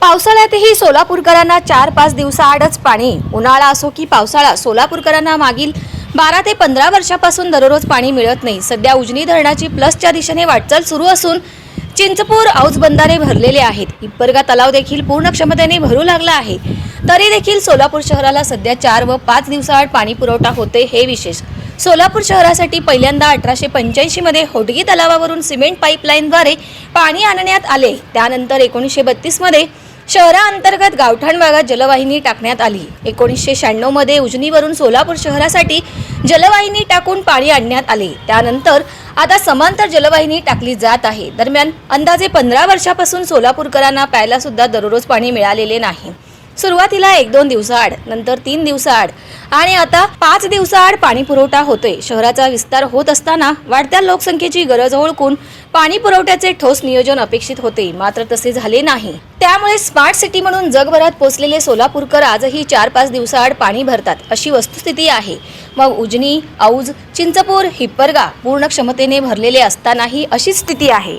पावसाळ्यातही सोलापूरकरांना चार पाच दिवसाआडच पाणी. उन्हाळा असो की पावसाळा सोलापूरकरांना मागील बारा ते पंधरा वर्षापासून दररोज पाणी मिळत नाही. सध्या उजनी धरणाची प्लसच्या दिशेने वाटचाल सुरू असून चिंचपूर औज बंधारे भरलेले आहेत. इपरगा तलाव देखील पूर्ण क्षमतेने भरू लागला आहे. तरी देखील सोलापूर शहराला सध्या चार व पाच दिवसाआड पाणी पुरवठा होते हे विशेष. सोलापूर शहरासाठी पहिल्यांदा अठराशे पंच्याऐंशीमध्ये होटगी तलावावरून सिमेंट पाईपलाईनद्वारे पाणी आणण्यात आले. त्यानंतर एकोणीसशे बत्तीसमध्ये शहराअंतर्गत गावठाण भागात जलवाहिनी टाकण्यात आली. एकोणीसशे शहाण्णवमध्ये उजनीवरून सोलापूर शहरासाठी जलवाहिनी टाकून पाणी आणण्यात आले. त्यानंतर आता समांतर जलवाहिनी टाकली जात आहे. दरम्यान अंदाजे पंधरा वर्षापासून सोलापूरकरांना प्यायला सुद्धा दररोज पाणी मिळालेले नाही. सुरुवातीला एक दोन दिवसाआड नंतर तीन दिवसाआड आणि आता पाच दिवसाआड पाणी पुरवठा होतोय. शहराचा विस्तार होत असताना वाढत्या लोकसंख्येची गरज ओळखून पाणी पुरवठ्याचे ठोस नियोजन अपेक्षित होते. मात्र तसे झाले नाही. त्यामुळे स्मार्ट सिटी म्हणून जगभरात पोचलेले सोलापूरकर आजही चार पाच दिवसाआड पाणी भरतात अशी वस्तुस्थिती आहे. मग उजनी औज चिंचपूर हिप्परगा पूर्ण क्षमतेने भरलेले असतानाही अशी स्थिती आहे.